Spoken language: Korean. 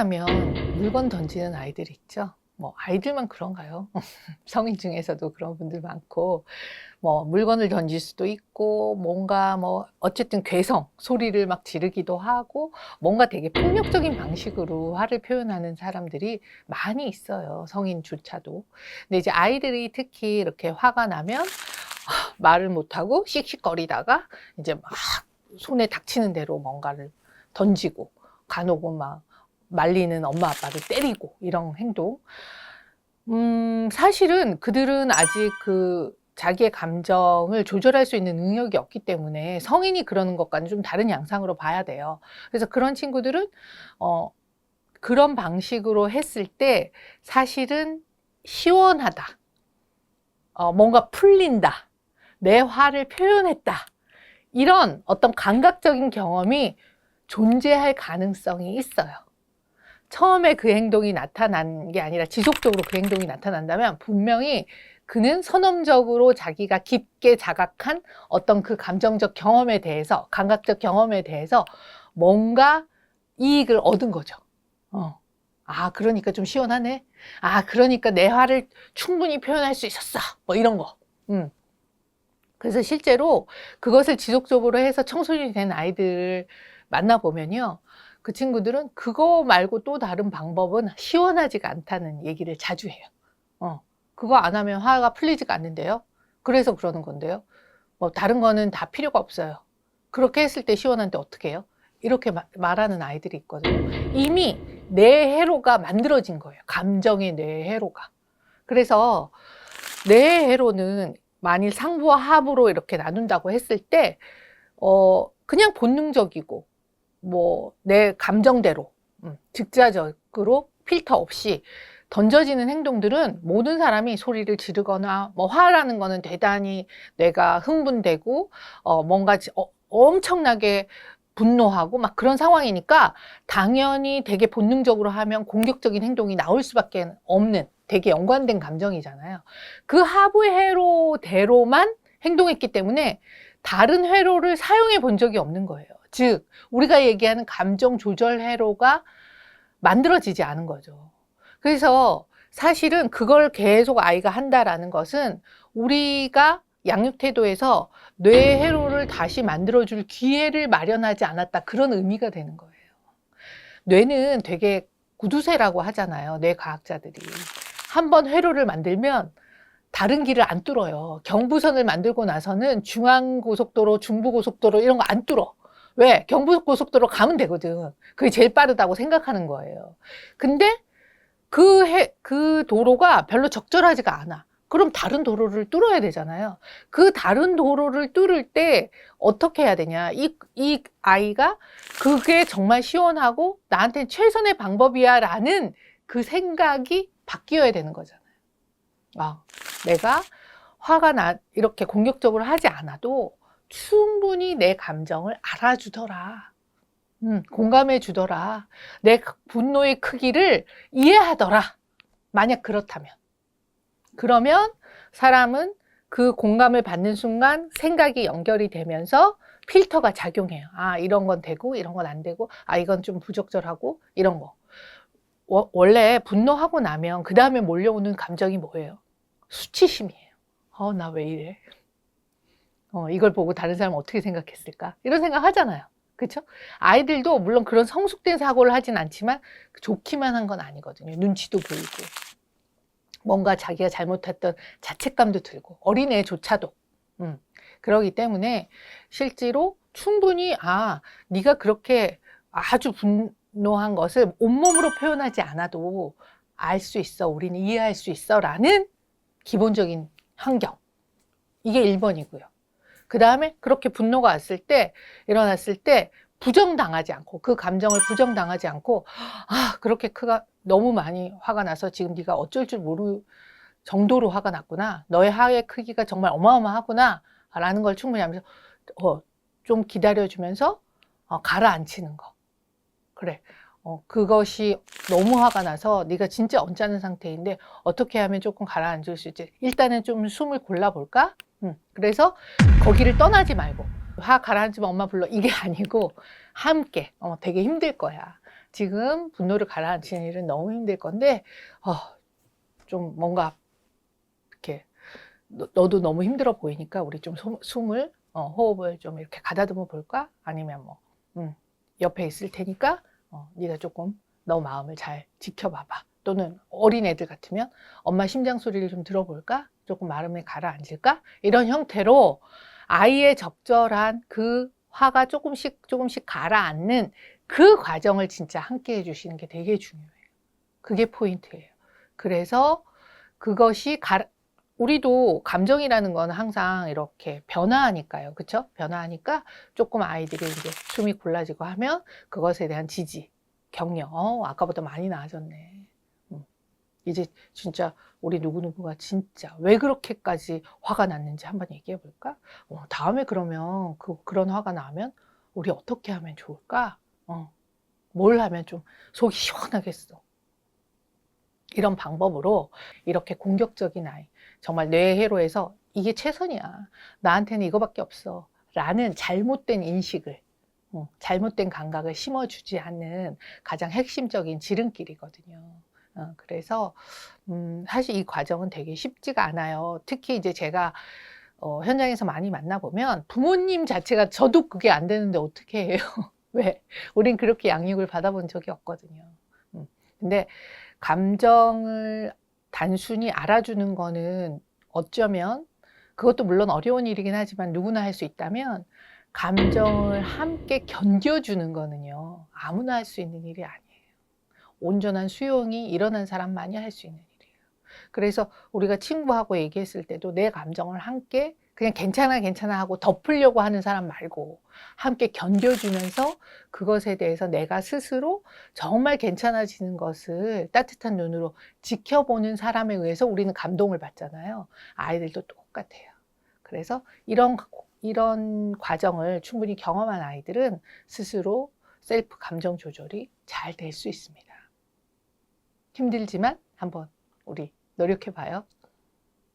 나면 물건 던지는 아이들 있죠. 뭐 아이들만 그런가요? 성인 중에서도 그런 분들 많고 뭐 물건을 던질 수도 있고 뭔가 뭐 어쨌든 괴성 소리를 막 지르기도 하고 뭔가 되게 폭력적인 방식으로 화를 표현하는 사람들이 많이 있어요. 성인조차도. 근데 이제 아이들이 특히 이렇게 화가 나면 아, 말을 못 하고 씩씩거리다가 이제 막 손에 닥치는 대로 뭔가를 던지고 간혹은 막 말리는 엄마 아빠를 때리고 이런 행동. 음, 사실은 그들은 아직 그 자기의 감정을 조절할 수 있는 능력이 없기 때문에 성인이 그러는 것과는 좀 다른 양상으로 봐야 돼요. 그래서 그런 친구들은 어, 그런 방식으로 했을 때 사실은 시원하다. 어, 뭔가 풀린다. 내 화를 표현했다. 이런 어떤 감각적인 경험이 존재할 가능성이 있어요. 처음에 그 행동이 나타난 게 아니라 지속적으로 그 행동이 나타난다면 분명히 그는 선험적으로 자기가 깊게 자각한 어떤 그 감정적 경험에 대해서, 감각적 경험에 대해서 뭔가 이익을 얻은 거죠. 어. 아, 그러니까 좀 시원하네. 아, 그러니까 내 화를 충분히 표현할 수 있었어. 뭐 이런 거. 음. 그래서 실제로 그것을 지속적으로 해서 청소년이 된 아이들을 만나보면요. 그 친구들은 그거 말고 또 다른 방법은 시원하지가 않다는 얘기를 자주 해요. 어, 그거 안 하면 화가 풀리지가 않는데요. 그래서 그러는 건데요. 뭐 다른 거는 다 필요가 없어요. 그렇게 했을 때 시원한데 어떻게 해요? 이렇게 마- 말하는 아이들이 있거든요. 이미 뇌회로가 만들어진 거예요. 감정의 뇌회로가. 그래서 뇌회로는 만일 상부와 하부로 이렇게 나눈다고 했을 때, 어, 그냥 본능적이고, 뭐, 내 감정대로, 음, 즉자적으로 필터 없이 던져지는 행동들은 모든 사람이 소리를 지르거나, 뭐, 화라는 거는 대단히 내가 흥분되고, 어, 뭔가 지- 어, 엄청나게 분노하고 막 그런 상황이니까 당연히 되게 본능적으로 하면 공격적인 행동이 나올 수밖에 없는 되게 연관된 감정이잖아요. 그 하부 회로대로만 행동했기 때문에 다른 회로를 사용해 본 적이 없는 거예요. 즉, 우리가 얘기하는 감정 조절 회로가 만들어지지 않은 거죠. 그래서 사실은 그걸 계속 아이가 한다라는 것은 우리가 양육 태도에서 뇌 회로를 다시 만들어줄 기회를 마련하지 않았다. 그런 의미가 되는 거예요. 뇌는 되게 구두쇠라고 하잖아요. 뇌 과학자들이. 한번 회로를 만들면 다른 길을 안 뚫어요. 경부선을 만들고 나서는 중앙고속도로, 중부고속도로 이런 거 안 뚫어. 왜? 경부고속도로 가면 되거든. 그게 제일 빠르다고 생각하는 거예요. 근데 그 해, 그 도로가 별로 적절하지가 않아. 그럼 다른 도로를 뚫어야 되잖아요. 그 다른 도로를 뚫을 때 어떻게 해야 되냐. 이, 이 아이가 그게 정말 시원하고 나한테 최선의 방법이야 라는 그 생각이 바뀌어야 되는 거잖 아, 내가 화가 나, 이렇게 공격적으로 하지 않아도 충분히 내 감정을 알아주더라. 음, 공감해 주더라. 내 분노의 크기를 이해하더라. 만약 그렇다면. 그러면 사람은 그 공감을 받는 순간 생각이 연결이 되면서 필터가 작용해요. 아, 이런 건 되고, 이런 건 안 되고, 아, 이건 좀 부적절하고, 이런 거. 워- 원래 분노하고 나면 그 다음에 몰려오는 감정이 뭐예요? 수치심이에요. 어, 나 왜 이래? 어, 이걸 보고 다른 사람은 어떻게 생각했을까? 이런 생각 하잖아요. 그렇죠? 아이들도 물론 그런 성숙된 사고를 하진 않지만 좋기만 한 건 아니거든요. 눈치도 보이고 뭔가 자기가 잘못했던 자책감도 들고 어린애조차도 음, 그러기 때문에 실제로 충분히 아 네가 그렇게 아주 분 노한 것을 온몸으로 표현하지 않아도 알 수 있어 우리는 이해할 수 있어 라는 기본적인 환경 이게 1번이고요. 그 다음에 그렇게 분노가 왔을 때, 일어났을 때, 부정당하지 않고, 그 감정을 부정당하지 않고, 아, 그렇게 크가, 너무 많이 화가 나서 지금 네가 어쩔 줄 모를 정도로 화가 났구나. 너의 화의 크기가 정말 어마어마하구나. 라는 걸 충분히 하면서, 어, 좀 기다려주면서, 어, 가라앉히는 거. 그래. 어, 그것이 너무 화가 나서 네가 진짜 언짢은 상태인데 어떻게 하면 조금 가라앉을 수 있지? 일단은 좀 숨을 골라볼까? 음, 그래서 거기를 떠나지 말고 화 가라앉으면 엄마 불러 이게 아니고 함께 어, 되게 힘들 거야. 지금 분노를 가라앉히는 일은 너무 힘들 건데, 어, 좀 뭔가 이렇게 너, 너도 너무 힘들어 보이니까 우리 좀 소- 숨을 어, 호흡을 좀 이렇게 가다듬어 볼까? 아니면 뭐 음, 옆에 있을 테니까 어, 네가 조금 너 마음을 잘 지켜봐봐. 또는 어린 애들 같으면 엄마 심장 소리를 좀 들어볼까? 조금 마음에 가라앉을까? 이런 형태로 아이의 적절한 그 화가 조금씩 조금씩 가라앉는 그 과정을 진짜 함께 해주시는 게 되게 중요해요. 그게 포인트예요. 그래서 그것이 가, 우리도 감정이라는 건 항상 이렇게 변화하니까요. 그쵸? 변화하니까 조금 아이들이 이제 숨이 골라지고 하면 그것에 대한 지지, 격려. 어, 아까보다 많이 나아졌네. 음. 이제 진짜 우리 누구누구가 진짜 왜 그렇게까지 화가 났는지 한번 얘기해 볼까? 어, 다음에 그러면 그, 그런 화가 나면 우리 어떻게 하면 좋을까? 어, 뭘 하면 좀 속이 시원하겠어. 이런 방법으로 이렇게 공격적인 아이, 정말 뇌해로해서 이게 최선이야. 나한테는 이거밖에 없어. 라는 잘못된 인식을, 어, 잘못된 감각을 심어주지 않는 가장 핵심적인 지름길이거든요. 어, 그래서, 음, 사실 이 과정은 되게 쉽지가 않아요. 특히 이제 제가 어, 현장에서 많이 만나보면 부모님 자체가 저도 그게 안 되는데 어떻게 해요? 왜? 우린 그렇게 양육을 받아본 적이 없거든요. 음, 근데 감정을 단순히 알아주는 거는 어쩌면 그것도 물론 어려운 일이긴 하지만 누구나 할 수 있다면 감정을 함께 견뎌주는 거는요 아무나 할 수 있는 일이 아니에요. 온전한 수용이 일어난 사람만이 할 수 있는 일이에요. 그래서 우리가 친구하고 얘기했을 때도 내 감정을 함께 그냥 괜찮아 괜찮아 하고 덮으려고 하는 사람 말고 함께 견뎌주면서 그것에 대해서 내가 스스로 정말 괜찮아지는 것을 따뜻한 눈으로 지켜보는 사람에 의해서 우리는 감동을 받잖아요. 아이들도 똑같아요. 그래서 이런 이런 과정을 충분히 경험한 아이들은 스스로 셀프 감정 조절이 잘 될 수 있습니다. 힘들지만 한번 우리 노력해 봐요.